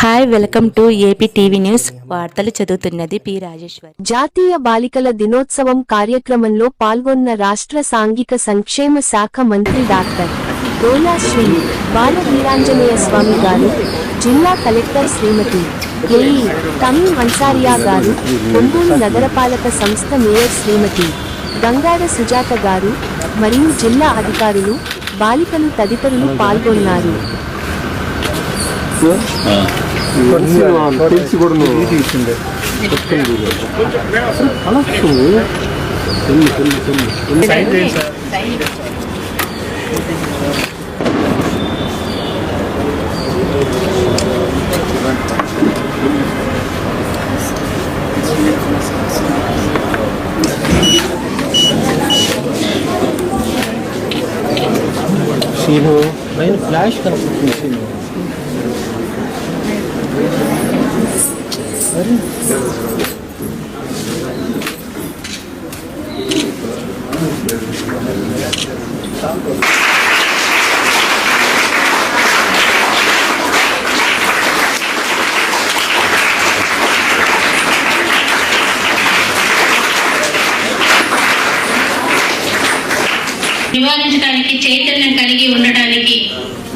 Hi welcome to AP TV news వార్తలు చదువుతున్నది P Rajeshwar. జాతీయ బాలికల దినోత్సవం కార్యక్రమంలో పాల్గొన్న రాష్ట్ర సాంఘిక సంక్షేమ శాఖ మంత్రి డాక్టర్ డోలా శ్రీ బాల వీరాంజనేయ స్వామి గారు జిల్లా కలెక్టర్ శ్రీమతి ఏఈ తమిళ్ అన్సారియా గారు ఒంగోలు నగరపాలక సంస్థ మేయర్ శ్రీమతి గంగాడ సుజాత గారు మరియు జిల్లా అధికారులు బాలికలు తదితరులు పాల్గొన్నారు. తెలిసి. కూడా నువ్వు తీసిండే. సీను. పైన ఫ్లాష్ కనపడుతుంది. సీను నివారించడానికి చైతన్యం కలిగి ఉండటానికి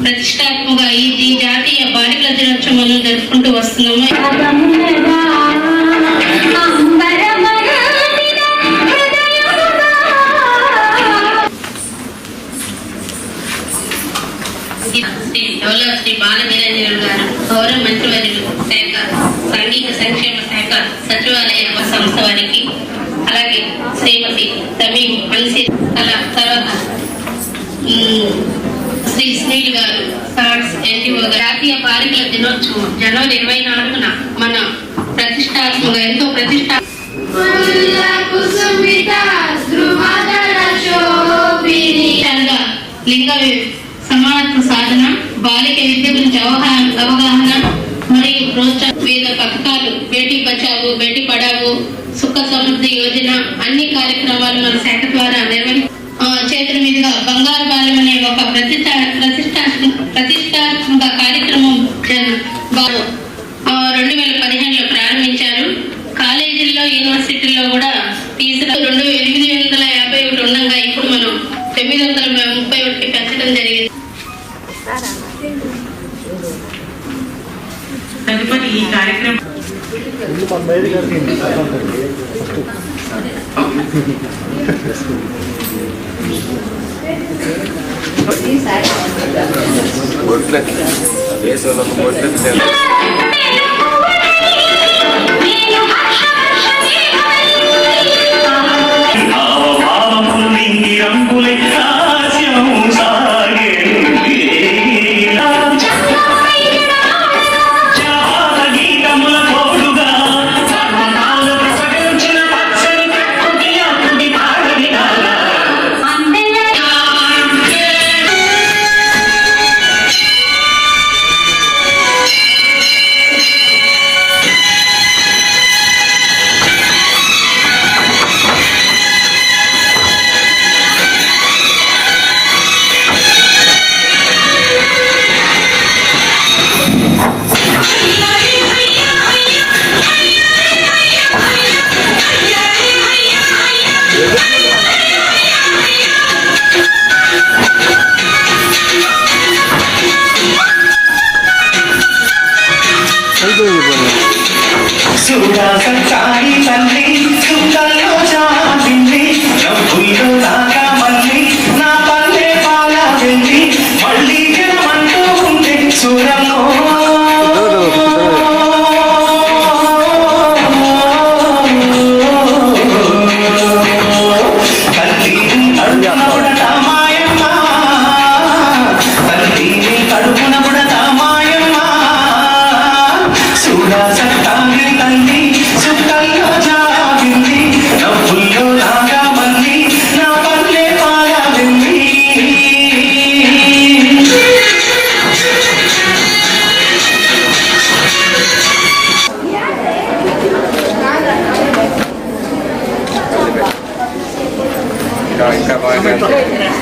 ప్రతిష్టాత్మక ఈ జాతీయ బాలికల దినోత్సవం జరుపుకుంటూ వస్తున్నాము. శ్రీ డోలా బాల గారు గౌరవ మంత్రివర్యులు శాఖ సాంఘిక సంక్షేమ శాఖ సచివాలయ సంస్థ వారికి అలాగే శ్రీమతి తమీం మనిషి అలా తర్వాత శ్రీ స్నేహిల్ గారు సార్స్ ఎన్టీఓ జాతీయ బాలికల దినోత్సవం జనవరి ఇరవై నాలుగున మన ప్రతిష్టాత్మక ఎంతో ప్రతిష్ట లింగ సమానత్వ సాధన బాలిక విద్య గురించి అవగాహన అవగాహన మరియు ప్రోత్సాహ వివిధ పథకాలు బేటీ బచావో బేటీ పడావు సుఖ సమృద్ధి యోజన అన్ని కార్యక్రమాలు మన శాఖ ద్వారా నిర్వహించారు చేతుల మీదుగా బంగారు బాలం అనే ఒక ప్రతిష్ట ప్రతిష్ట ప్రతిష్టాత్మక కార్యక్రమం వారు రెండు వేల పదిహేనులో ప్రారంభించారు. కాలేజీల్లో యూనివర్సిటీల్లో కూడా ఫీజులు రెండు ఎనిమిది వందల యాభై ఒకటి ఉండగా ఇప్పుడు మనం తొమ్మిది వందల ముప్పై ఒకటి పెంచడం జరిగింది. తదుపరి ఈ కార్యక్రమం బొట్లకి వేసోళ్ళకు బొట్లకి తెలుసు Sự là 的？苏家山 trải tàn đi, thương.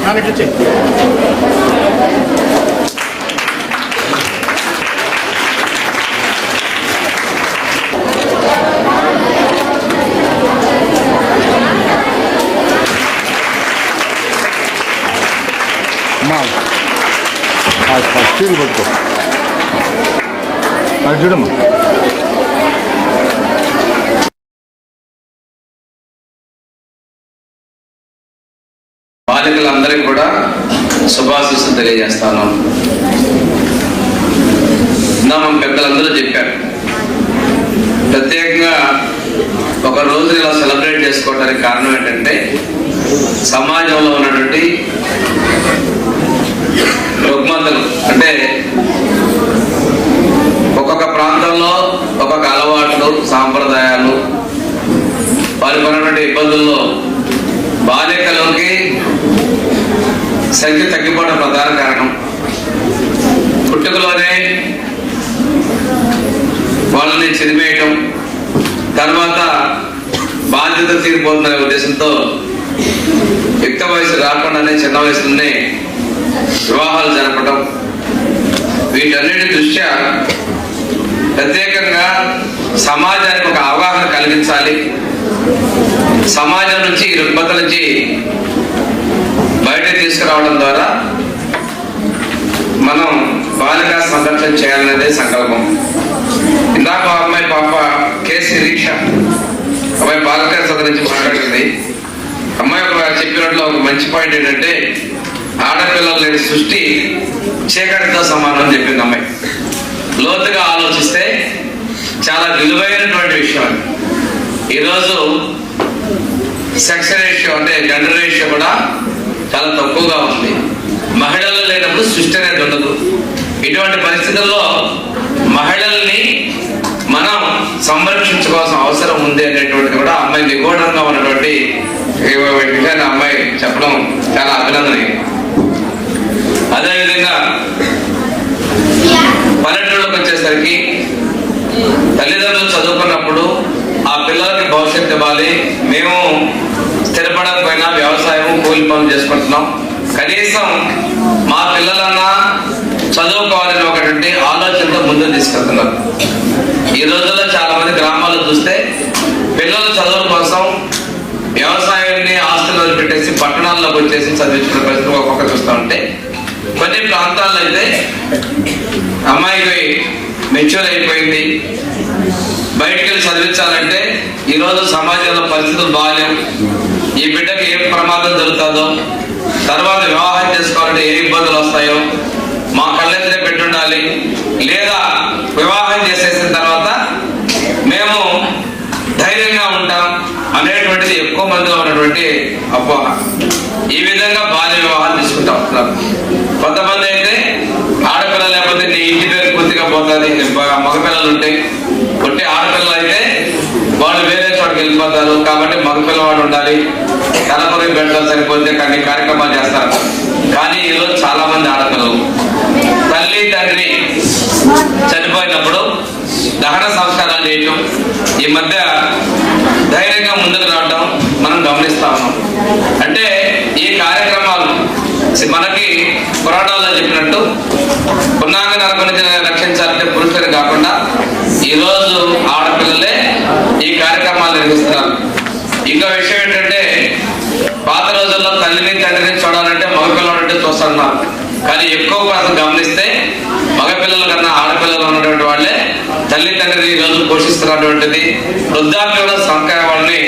Hareketi. Mal. Hayır, hayır. Şöyle bakalım. Acıdı mı? తెలియజేస్తాను. నా పెద్దలందరూ చెప్పారు. ప్రత్యేకంగా ఒక రోజు ఇలా సెలబ్రేట్ చేసుకోవడానికి కారణం ఏంటంటే సమాజంలో ఉన్నటువంటి రుగ్మతలు. అంటే ఒక్కొక్క ప్రాంతంలో ఒక్కొక్క అలవాట్లు సాంప్రదాయాలు వారి పడినటువంటి ఇబ్బందుల్లో బాలికలోకి సంఖ్య తగ్గిపోవడం ప్రధాన కారణం. పుట్టుకలోనే వాళ్ళని చిదిమేయటం తర్వాత బాధ్యత తీరిపోతుందనే ఉద్దేశంతో యుక్త వయసు రాకుండానే చిన్న వయసులోనే వివాహాలు జరపడం వీటన్నిటి దృష్ట్యా ప్రత్యేకంగా సమాజానికి ఒక అవగాహన కలిగించాలి. సమాజం నుంచి ఈ రుగ్మత నుంచి బయట తీసుకురావడం ద్వారా మనం బాలికా సంరక్షణ చేయాలనేదే సంకల్పం. ఇందాక అమ్మాయి పాప కే శిరీష అమ్మాయి బాలికా సంఘ నుంచి మాట్లాడింది. అమ్మాయి ఒక చెప్పినట్లు ఒక మంచి పాయింట్ ఏంటంటే ఆడపిల్లలు లేని సృష్టి చీకటితో సమానం అని చెప్పింది అమ్మాయి. లోతుగా ఆలోచిస్తే చాలా విలువైనటువంటి విషయం అది. ఈరోజు సెక్స్ రేషియో అంటే జెండర్ రేషియో కూడా చాలా తక్కువగా ఉంది. మహిళలు లేనప్పుడు సృష్టి అనేది ఉండదు. ఇటువంటి పరిస్థితుల్లో మహిళల్ని మనం సంరక్షించుకోవాల్సిన అవసరం ఉంది అనేటువంటిది కూడా అమ్మాయి నిగూఢంగా ఉన్నటువంటి విషయాన్ని అమ్మాయి చెప్పడం చాలా అభినందనీయం. అదేవిధంగా పల్లెటూళ్ళకి వచ్చేసరికి తల్లిదండ్రులు చదువుకున్నప్పుడు ఆ పిల్లలకి భవిష్యత్తు ఇవ్వాలి. మేము స్థిరపడకపోయినా వ్యవసాయం కూలి పనులు చేసుకుంటున్నాం. కనీసం మా పిల్లలన్నా చదువుకోవాలని ఒకటి ఆలోచనతో ముందుకు తీసుకెళ్తున్నారు. ఈ రోజుల్లో చాలా మంది గ్రామాల్లో చూస్తే పిల్లల చదువుల కోసం వ్యవసాయాన్ని ఆస్తులు పెట్టేసి పట్టణాల్లోకి వచ్చేసి చదివించిన పరిస్థితులు ఒక్కొక్క చూస్తూ ఉంటే కొన్ని ప్రాంతాల్లో అయితే అమ్మాయికి మెచ్యూర్ అయిపోయింది. బయటికి వెళ్ళి చదివించాలంటే ఈరోజు సమాజంలో పరిస్థితులు బాగాలేవు. ఈ బిడ్డకి ఏం ప్రమాదం జరుగుతుందో తర్వాత వివాహం చేసుకోవాలంటే ఏ ఇబ్బందులు వస్తాయో మా కళ్ళెత్తే పెట్టుండాలి. లేదా వివాహం చేసేసిన తర్వాత మేము ధైర్యంగా ఉంటాం అనేటువంటిది ఎక్కువ మందిలో ఉన్నటువంటి అపోహ. ఈ విధంగా బాల్య వివాహాలు తీసుకుంటా. ఉంటున్నారు కొంతమంది అయితే ఆడపిల్ల లేకపోతే నీ ఇంటి పేరు పూర్తిగా పోతుంది మగపిల్లలు ఉంటాయి కొట్టి ఆడపిల్లలు అయితే వాళ్ళు వేరే చోటుకి వెళ్ళిపోతారు. కాబట్టి మగపిల్లవాడు ఉండాలి. తలపొరి పెట్టడం సరిపోతే కానీ కార్యక్రమాలు చేస్తారు. కానీ ఈరోజు చాలా మంది ఆడపిల్లలు. తల్లి తండ్రి చనిపోయినప్పుడు దహన సంస్కారాలు చేయటం ఈ మధ్య ధైర్యంగా ముందుకు రావటం మనం గమనిస్తా ఉన్నాం. అంటే ఈ కార్యక్రమాలు మనకి పురాణాల్లో చెప్పినట్టు పున్నాంగ నరకుని రక్షించాలంటే పురుషులు కాకుండా ఈరోజు ఆడపిల్లలే కార్యక్రమాలు ఇంకో విషయం ఏంటంటే పాత రోజుల్లో తల్లిని తండ్రిని చూడాలంటే మగపిల్లలంటే చూస్తున్నారు కానీ ఎక్కువ శాతం గమనిస్తే మగపిల్లల కన్నా ఆడపిల్లలు ఉన్నటువంటి వాళ్ళే తల్లి తండ్రిని ఈ రోజు పోషిస్తున్నటువంటిది వృద్ధాప్యంలో సంఖ్య వాళ్ళని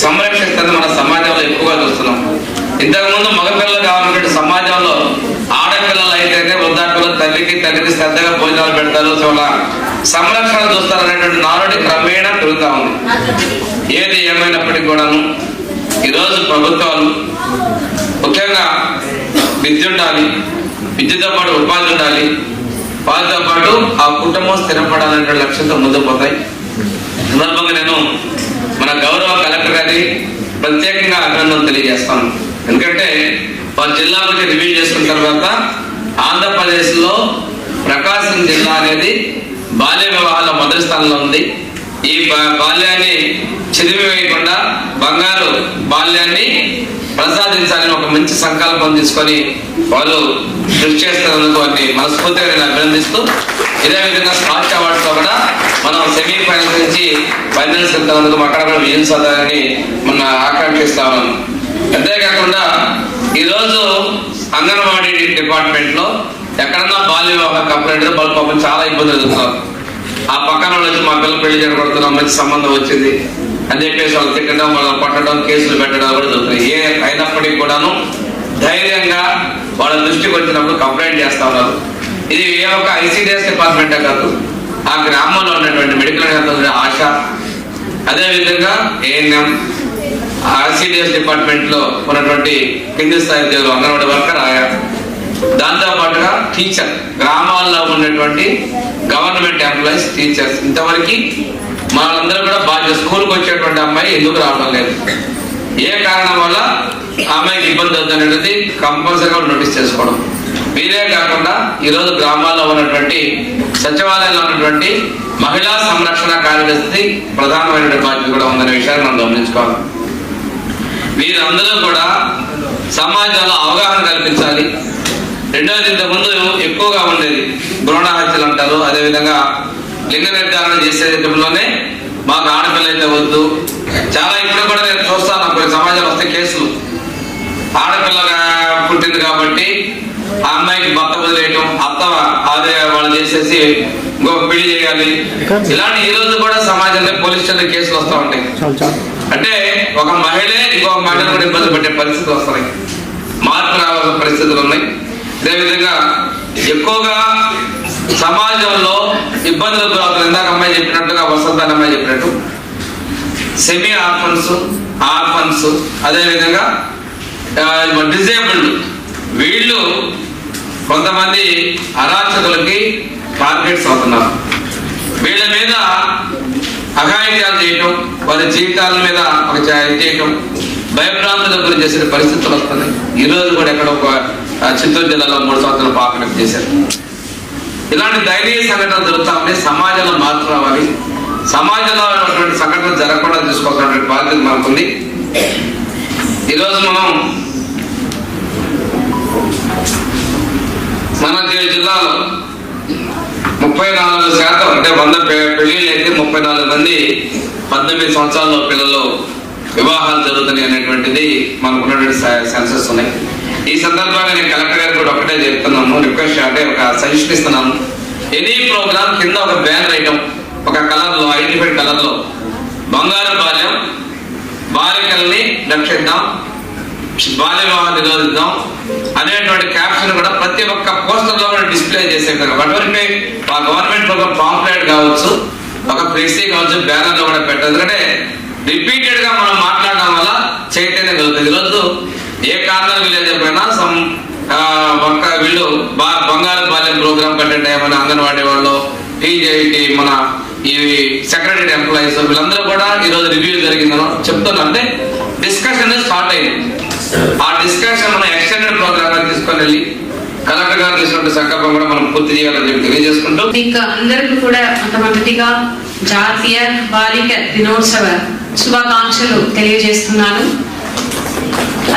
సంరక్షిస్తుంది మన సమాజంలో ఎక్కువగా చూస్తున్నాం. ఇంతకుముందు మగపిల్లలు కావాలన్నటువంటి సమాజంలో అయితేనే వృద్ధాప్యంలో తల్లికి తండ్రికి శ్రద్ధగా భోజనాలు పెడతారు చాలా సంరక్షణ చూస్తారు అనేటువంటి నానుడి క్రమేణా పెరుగుతా ఉంది. ఏది ఏమైనప్పటికీ కూడాను ఈరోజు ప్రభుత్వాలు ముఖ్యంగా విద్య ఉండాలి విద్యతో పాటు ఉపాధి ఉండాలి వారితో పాటు ఆ కుటుంబం స్థిరపడాలనే లక్ష్యంతో ముందుకు పోతాయి. సందర్భంగా నేను మన గౌరవ కలెక్టర్ గారి ప్రత్యేకంగా అభినందనలు తెలియజేస్తాను. ఎందుకంటే వారి జిల్లా గురించి రివ్యూ చేసుకున్న తర్వాత ఆంధ్రప్రదేశ్లో ప్రకాశం జిల్లా అనేది బాల్య వివాహాల మొదటి స్థానంలో ఉంది. ఈ బాల్యాన్ని చిదిమి వేయకుండా బంగారు బాల్యాన్ని ప్రసాదించాలని ఒక మంచి సంకల్పం తీసుకొని వాళ్ళు కృషి చేస్తున్నందుకు వారిని మనస్ఫూర్తిగా నేను అభినందిస్తూ ఇదే విధంగా స్మార్ట్ అవార్డ్స్లో కూడా మనం సెమీ ఫైనల్స్ నుంచి ఫైనల్స్ వెళ్తున్నందుకు అక్కడ కూడా విజయం సాధారని మన ఆకాంక్షిస్తా ఉన్నాం. అంతేకాకుండా ఈరోజు అంగన్వాడీ డిపార్ట్మెంట్లో ఎక్కడన్నా బాల్య వివాహ కంప్లైంట్ వాళ్ళు పాపం చాలా ఇబ్బందులు ఎదుగుతారు ఆ పక్కన వచ్చి మా పిల్లలు పెళ్ళి జరగబడుతున్నాం మంచి సంబంధం వచ్చింది. అని చెప్పేసి వాళ్ళు తిట్టడం వాళ్ళు పట్టడం కేసులు పెట్టడం కూడా జరుగుతున్నాయి. ఏ అయినప్పటికీ కూడాను ధైర్యంగా వాళ్ళ దృష్టికి వచ్చినప్పుడు కంప్లైంట్ చేస్తా ఉన్నారు. ఇది ఏ ఒక ఐసీడిఎస్ డిపార్ట్మెంటే కాదు. ఆ గ్రామంలో ఉన్నటువంటి మెడికల్ ఆశ. అదేవిధంగా ఏఎన్ఎం ఆర్సీడిఎస్ డిపార్ట్మెంట్లో ఉన్నటువంటి కింది స్థాయి ఉద్యోగులు అంగన్వాడీ వర్కర్ ఆయా. దాంతో పాటుగా టీచర్ గ్రామాల్లో ఉన్నటువంటి గవర్నమెంట్ ఎంప్లాయీస్ టీచర్స్. ఇంతవరకు మనందరూ కూడా బాధ్యత స్కూల్కి వచ్చేటువంటి అమ్మాయి ఎందుకు రావడం లేదు? ఏ కారణం వల్ల అమ్మాయికి ఇబ్బంది అవుతుంది కంపల్సరీగా నోటీస్ చేసుకోవడం. వీరే కాకుండా ఈరోజు గ్రామాల్లో ఉన్నటువంటి సచివాలయంలో ఉన్నటువంటి మహిళా సంరక్షణ కార్యదర్శి ప్రధానమైన బాధ్యత కూడా ఉందనే విషయాన్ని మనం గమనించుకోవాలి. వీరందరూ కూడా సమాజంలో అవగాహన కల్పించాలి. రెండవది ఇంతకుముందు ఎక్కువగా ఉండేది భ్రూణ హత్యలు అంటారు. అదేవిధంగా లింగ నిర్ధారణ చేసే విధంలోనే మాకు ఆడపిల్ల అయితే వద్దు. చాలా ఇప్పుడు కూడా నేను చూస్తాను కొన్ని సమాజంలో వస్తే కేసులు. ఆడపిల్లగా పుట్టింది కాబట్టి ఆ అమ్మాయికి భర్త వదిలేయటం అత్త అదే వాళ్ళు చేసేసి ఇంకొక పెళ్ళి చేయాలి. ఇలాంటి ఈ రోజు కూడా సమాజంలో పోలీస్ స్టేషన్ కేసులు వస్తూ ఉంటాయి. అంటే ఒక మహిళే ఇంకొక మహిళను కూడా ఇబ్బంది పెట్టే పరిస్థితులు వస్తున్నాయి. మార్పు రావాల్సిన పరిస్థితులు ఉన్నాయి. అదేవిధంగా ఎక్కువగా సమాజంలో ఇబ్బందులు గురవుతుంది ఇందాక అమ్మాయి చెప్పినట్టుగా వసంత అమ్మాయి చెప్పినట్టు. సెమీ ఆర్ఫన్స్ ఆర్ఫన్స్ అదేవిధంగా డిజేబుల్డ్ వీళ్ళు కొంతమంది అరాచకులకి టార్గెట్స్ అవుతున్నారు. వీళ్ళ మీద అఘాయిత్యాలు చేయటం వారి జీవితాల మీద ఒక చేయటం భయభ్రాంతులకు గురి చేసే పరిస్థితులు వస్తున్నాయి. ఈ రోజు కూడా ఎక్కడ ఒక చిత్తూరు జిల్లాలో మూడు సంవత్సరాల పాపలకు చేశారు. ఇలాంటి దయనీయ సంఘటనలు జరుగుతా ఉన్నాయి సమాజంలో మార్పు రావాలి. సమాజంలో ఉన్నటువంటి సంఘటనలు జరగకుండా చూసుకోవాల్సినటువంటి బాధ్యత మనకుంది ఈరోజు మనం మన జిల్లాలో ముప్పై నాలుగు శాతం అంటే వంద పె- పెళ్ళిళ్ళు అయితే ముప్పై నాలుగు మంది పద్దెనిమిది సంవత్సరాల పిల్లలు వివాహాలు జరుగుతున్నాయి అనేటువంటిది మనకు ఉన్నటువంటి సెన్సెస్ ఉన్నాయి. ఈ సందర్భంగా నేను కలెక్టర్ గారు కూడా ఒకటే చెప్తున్నాను. రిక్వెస్ట్ అంటే ఒక సజెషన్ ఇస్తున్నాను. ఎనీ ప్రోగ్రామ్ కింద ఒక బ్యానర్ ఐటమ్ ఒక కలర్లో ఐడెంటిఫైడ్ కలర్లో బంగారు బాల్యం బాలికల్ని రక్షిద్దాం బాల్య నిరోధిద్దాం అనేటువంటి క్యాప్షన్ కూడా ప్రతి ఒక్క పోస్టర్లో కూడా డిస్ప్లే చేసే విధంగా. మా గవర్నమెంట్ ఒక పాంప్లెట్ కావచ్చు ఒక ఫ్లెక్సీ కావచ్చు బ్యానర్లో కూడా పెట్టదు. ఎందుకంటే రిపీటెడ్గా మనం మాట్లాడడం వల్ల చైతన్యం కలుగుతుంది. ఈరోజు ఏ కార్నర్ విలేజ్ పోయినా సమ్ ఒక్క వీళ్ళు బా బంగారు బాల్యం ప్రోగ్రామ్ పెట్టండి ఏమైనా అంగన్వాడీ వాళ్ళు టీజేటి మన ఈ సెక్రటరీ ఎంప్లాయీస్ వీళ్ళందరూ కూడా ఈరోజు రివ్యూ జరిగిందని చెప్తున్నా అంటే డిస్కషన్ స్టార్ట్ అయింది. ఆ డిస్కషన్ మనం ఎక్స్టెండెడ్ ప్రోగ్రామ్గా తీసుకొని వెళ్ళి కలెక్టర్ గారు తీసుకుంటే సంకల్పం కూడా మనం పూర్తి చేయాలని చెప్పి తెలియజేసుకుంటూ మీకు అందరికీ కూడా మొట్టమొదటిగా జాతీయ బాలిక దినోత్సవ శుభాకాంక్షలు తెలియజేస్తున్నాను.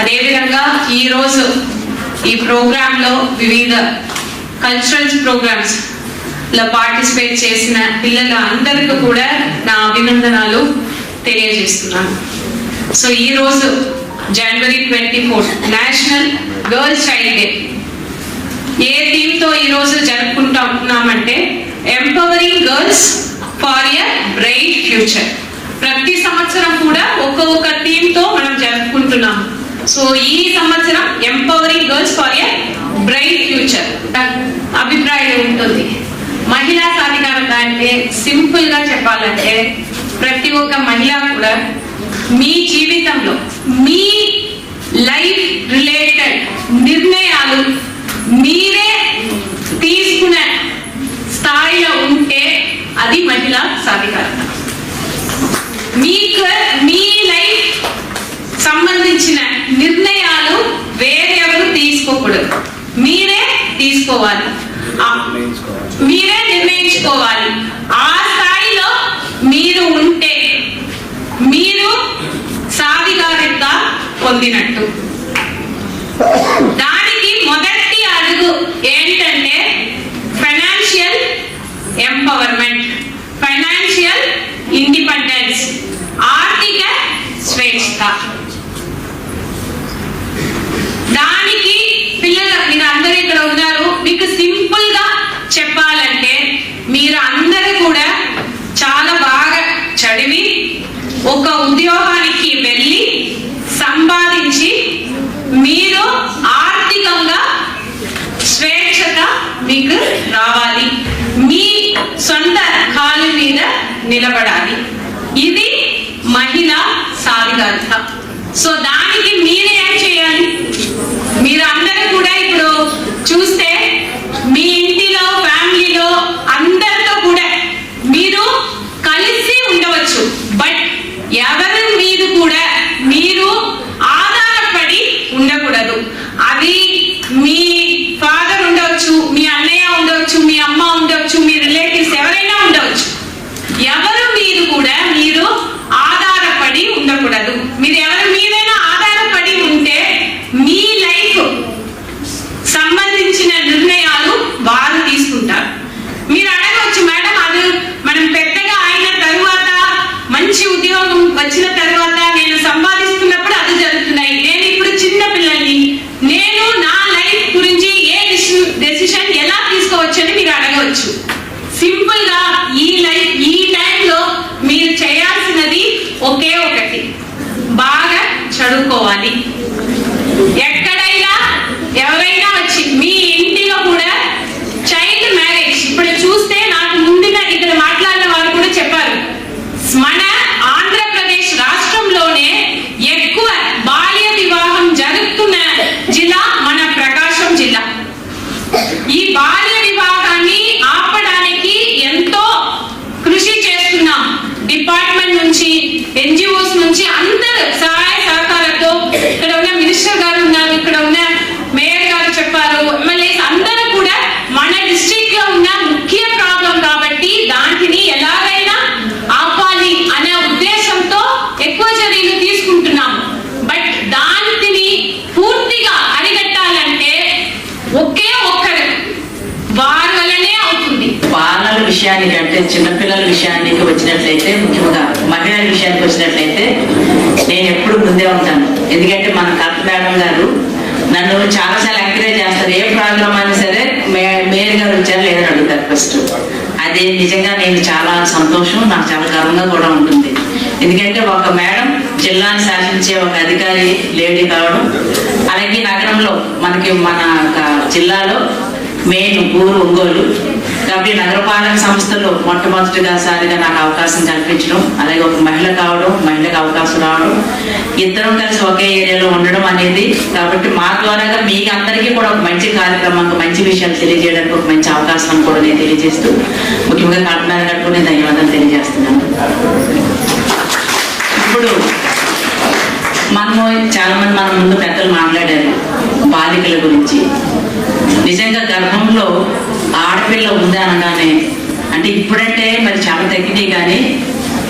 అదేవిధంగా ఈరోజు ఈ ప్రోగ్రాంలో వివిధ కల్చరల్ ప్రోగ్రామ్స్లో పార్టిసిపేట్ చేసిన పిల్లల అందరికీ కూడా నా అభినందనాలు తెలియజేస్తున్నాను. సో ఈరోజు January twenty four national girls child day ఏ థీమ్తో ఈరోజు ఈ రోజు జరుపుకుంటున్నామంటే empowering girls for a bright future ప్రతి సంవత్సరం కూడా ఒక్కొక్క థీమ్తో మనం జరుపుకుంటున్నాం. సో ఈ సంవత్సరం empowering girls for a bright future అభిప్రాయం ఉంటుంది. మహిళా సాధికారత అంటే సింపుల్గా చెప్పాలంటే ప్రతి ఒక్క మహిళ కూడా మీ జీవితంలో మీ లైఫ్ రిలేటెడ్ నిర్ణయాలు మీరే తీసుకునే స్థాయిలో ఉంటే అది మహిళా సాధికారత. మీకు మీ లైఫ్ సంబంధించిన నిర్ణయాలు వేరెవరు తీసుకోకూడదు. మీరే తీసుకోవాలి. మీరే నిర్ణయించుకోవాలి. ఆ స్థాయిలో మీరు ఉంటే పొందినట్టు. దానికి మొదటి అడుగు ఏంటంటే ఫైనాన్షియల్ ఎంపవర్మెంట్ ఫైనాన్షియల్ ఇండిపెండెన్స్ ఆర్థిక స్వేచ్ఛ దానికి పిల్లలు మీరు అందరూ ఇక్కడ ఉన్నారు మీకు సింపుల్గా చెప్పాలంటే మీరు అందరూ కూడా చాలా బాగా చదివి ఒక ఉద్యోగాన్ని మీరు ఆర్థికంగా స్వేచ్ఛత మీకు రావాలి. మీ సొంత కాలు మీద నిలబడాలి. ఇది మహిళ సాధికారత. సో దానికి మీరే ఏం చేయాలి? మీరు అందరూ కూడా ఇప్పుడు చూస్తే విషయానికి అంటే చిన్నపిల్లల విషయానికి వచ్చినట్లయితే ముఖ్యంగా మహిళల విషయానికి వచ్చినట్లయితే నేను ఎప్పుడు ముందే ఉంటాను. ఎందుకంటే మన కర్త మేడం గారు నన్ను చాలాసార్లు ఎంకరేజ్ చేస్తారు. ఏ ప్రాబ్లం అయినా సరే మే మేయర్ గారు వచ్చారు లేదని అడుగుతారు ఫస్ట్. అది నిజంగా నేను చాలా సంతోషం నాకు చాలా గర్వంగా కూడా ఉంటుంది. ఎందుకంటే ఒక మేడం జిల్లాని శాసించే ఒక అధికారి లేడీ కావడం అలాగే నగరంలో మనకి మన జిల్లాలో మెయిన్ ఊరు ఒంగోలు కాబట్టి నగరపాలక సంస్థలో మొట్టమొదటిగా సారిగా నాకు అవకాశం కల్పించడం అలాగే ఒక మహిళ కావడం మహిళకు అవకాశం రావడం ఇద్దరం కలిసి ఒకే ఏరియాలో ఉండడం అనేది కాబట్టి మా ద్వారాగా మీకు అందరికీ కూడా ఒక మంచి కార్యక్రమం మంచి విషయాలు తెలియజేయడానికి ఒక మంచి అవకాశం కూడా నేను తెలియజేస్తూ ముఖ్యంగా కాకినాడ గారికి నేను ధన్యవాదాలు తెలియజేస్తున్నాను. ఇప్పుడు మనము చాలా మంది మన ముందు పెద్దలు మాట్లాడారు బాలికల గురించి. నిజంగా గర్భంలో ఆడపిల్ల ఉంది అనగానే అంటే ఇప్పుడంటే మరి చాలా తగ్గితే కానీ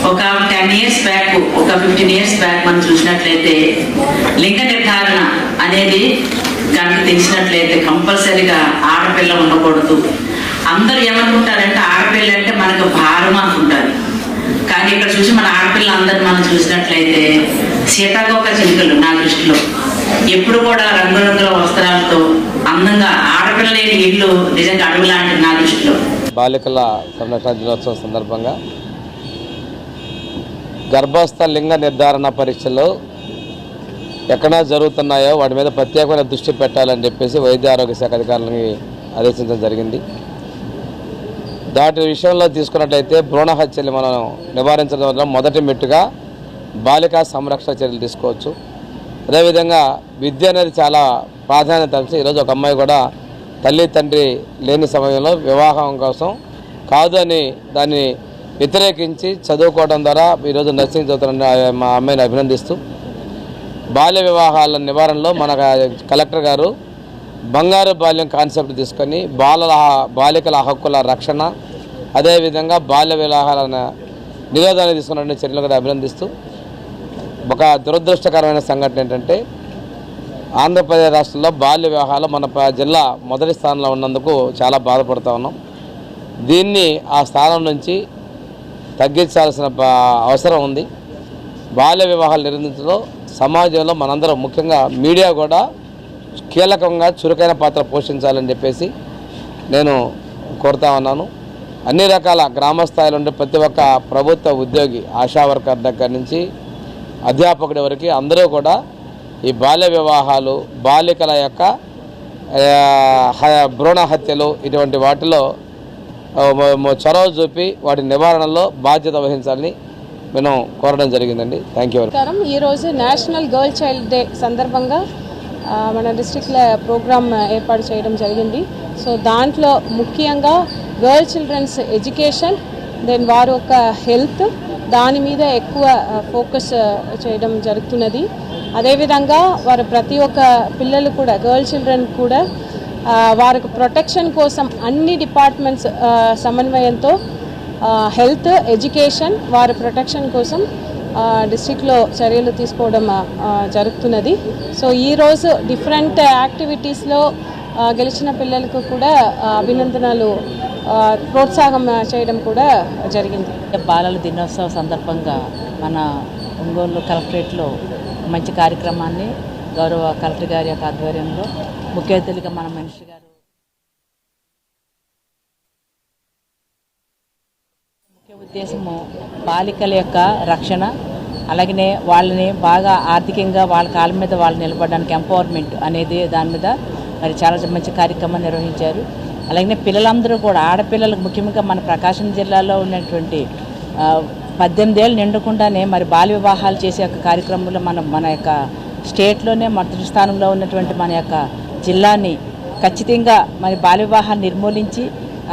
ఒక టెన్ ఇయర్స్ బ్యాక్ ఒక ఫిఫ్టీన్ ఇయర్స్ బ్యాక్ మనం చూసినట్లయితే లింగ నిర్ధారణ అనేది కనుక తెలిసినట్లయితే కంపల్సరీగా ఆడపిల్ల ఉండకూడదు. అందరూ ఏమనుకుంటారంటే ఆడపిల్ల అంటే మనకు భారం అనుకుంటారు కానీ ఇక్కడ చూసి మన ఆడపిల్ల అందరు మనం చూసినట్లయితే సీతాకోక చిలుకలు నా దృష్టిలో. ఎప్పుడు కూడా రంగురంగుల వస్త్రాలతో అందంగా ఆడపిల్ల లేని ఇల్లు నిజంగా అడవి లాంటి నా దృష్టిలో. బాలికల సంరక్షణ దినోత్సవం సందర్భంగా గర్భస్థ లింగ నిర్ధారణ పరీక్షలు ఎక్కడ జరుగుతున్నాయో వాటి మీద ప్రత్యేకమైన దృష్టి పెట్టాలని చెప్పేసి వైద్య ఆరోగ్య శాఖ అధికారులని ఆదేశించడం జరిగింది. దాటి విషయంలో తీసుకున్నట్లయితే భ్రూణ హత్యలు మనం నివారించడం వల్ల మొదటి మెట్టుగా బాలికా సంరక్షణ చర్యలు తీసుకోవచ్చు. అదేవిధంగా విద్య అనేది చాలా ప్రాధాన్యత అంశం. ఈరోజు ఒక అమ్మాయి కూడా తల్లి తండ్రి లేని సమయంలో వివాహం కోసం కాదు అని దాన్ని వ్యతిరేకించి చదువుకోవడం ద్వారా ఈరోజు నర్సింగ్ చదువుతున్న మా అమ్మాయిని అభినందిస్తూ బాల్య వివాహాల నివారణలో మన కలెక్టర్ గారు బంగారు బాల్యం కాన్సెప్ట్ తీసుకొని బాలల బాలికల హక్కుల రక్షణ అదేవిధంగా బాల్య వివాహాల నిరోధాన్ని తీసుకున్న చర్యలు కూడా అభినందిస్తూ ఒక దురదృష్టకరమైన సంఘటన ఏంటంటే ఆంధ్రప్రదేశ్ రాష్ట్రంలో బాల్య వివాహాలు మన జిల్లా మొదటి స్థానంలో ఉన్నందుకు చాలా బాధపడుతూ ఉన్నాం. దీన్ని ఆ స్థానం నుంచి తగ్గించాల్సిన అవసరం ఉంది. బాల్య వివాహాలు నిర్వహించడంలో సమాజంలో మనందరం ముఖ్యంగా మీడియా కూడా కీలకంగా చురుకైన పాత్ర పోషించాలని చెప్పేసి నేను కోరుతా ఉన్నాను. అన్ని రకాల గ్రామ స్థాయిలో ఉండే ప్రతి ఒక్క ప్రభుత్వ ఉద్యోగి ఆశా వర్కర్ దగ్గర నుంచి అధ్యాపకుడి వరకు అందరూ కూడా ఈ బాల్య వివాహాలు బాలికల యొక్క హ- భ్రూణ హత్యలు ఇటువంటి వాటిలో చొరవ చూపి వాటి నివారణలో బాధ్యత వహించాలని మేము కోరడం జరిగిందండి. థ్యాంక్ యూ ఈరోజు నేషనల్ గర్ల్ చైల్డ్ డే సందర్భంగా మన డిస్ట్రిక్ట్లో ప్రోగ్రామ్ ఏర్పాటు చేయడం జరిగింది. సో దాంట్లో ముఖ్యంగా గర్ల్ చిల్డ్రన్స్ ఎడ్యుకేషన్ దెన్ వారి ఒక హెల్త్ దాని మీద ఎక్కువ ఫోకస్ చేయడం జరుగుతున్నది. అదేవిధంగా వారు ప్రతి ఒక్క పిల్లలు కూడా గర్ల్ చిల్డ్రన్ కూడా వారికి ప్రొటెక్షన్ కోసం అన్ని డిపార్ట్మెంట్స్ సమన్వయంతో హెల్త్ ఎడ్యుకేషన్ వారి ప్రొటెక్షన్ కోసం డిస్ట్రిక్ట్లో చర్యలు తీసుకోవడం జరుగుతున్నది. సో ఈరోజు డిఫరెంట్ యాక్టివిటీస్లో గెలిచిన పిల్లలకు కూడా అభినందనలు ప్రోత్సాహం చేయడం కూడా జరిగింది. బాలల దినోత్సవ సందర్భంగా మన ఒంగోలు కలెక్టరేట్లో మంచి కార్యక్రమాన్ని గౌరవ కలెక్టర్ గారి యొక్క ఆధ్వర్యంలో ముఖ్య అతిథులుగా మన మనిషి గారు ముఖ్య ఉద్దేశము బాలికల యొక్క రక్షణ అలాగనే వాళ్ళని బాగా ఆర్థికంగా వాళ్ళ కాళ్ళ మీద వాళ్ళు నిలబడడానికి ఎంపవర్మెంట్ అనేది దాని మీద మరి చాలా మంచి కార్యక్రమం నిర్వహించారు. అలాగే పిల్లలందరూ కూడా ఆడపిల్లలకు ముఖ్యంగా మన ప్రకాశం జిల్లాలో ఉన్నటువంటి పద్దెనిమిదేళ్ళు పద్దెనిమిది ఏళ్ళు నిండకుండానే మరి బాల్య వివాహాలు చేసే యొక్క కార్యక్రమంలో మనం మన యొక్క స్టేట్లోనే మొదటి స్థానంలో ఉన్నటువంటి మన యొక్క జిల్లాని ఖచ్చితంగా మరి బాల్య వివాహాన్ని నిర్మూలించి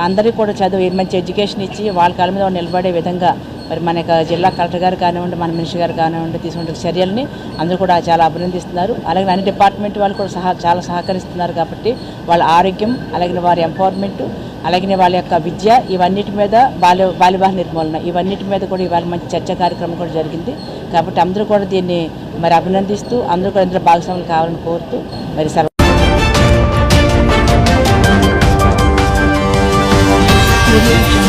అందరికీ కూడా చదువు మంచి ఎడ్యుకేషన్ ఇచ్చి వాళ్ళ కాళ్ళ మీద నిలబడే విధంగా మరి మన జిల్లా కలెక్టర్ గారు కానివ్వండి మన మినిస్టర్ గారు కానివ్వండి తీసుకుంటున్న చర్యల్ని అందరూ కూడా చాలా అభినందిస్తున్నారు. అలాగే అన్ని డిపార్ట్మెంట్ వాళ్ళు కూడా సహా చాలా సహకరిస్తున్నారు కాబట్టి వాళ్ళ ఆరోగ్యం అలాగే వారి ఎంపవర్మెంటు అలాగే వాళ్ళ యొక్క విద్య ఇవన్నిటి మీద బాల్య బాల్యబాహ నిర్మూలన ఇవన్నిటి మీద కూడా ఇవాళ మంచి చర్చా కార్యక్రమం కూడా జరిగింది. కాబట్టి అందరూ కూడా దీన్ని మరి అభినందిస్తూ అందరూ కూడా ఇందులో భాగస్వాములు కావాలని కోరుతూ మరి సర్వ Thank you.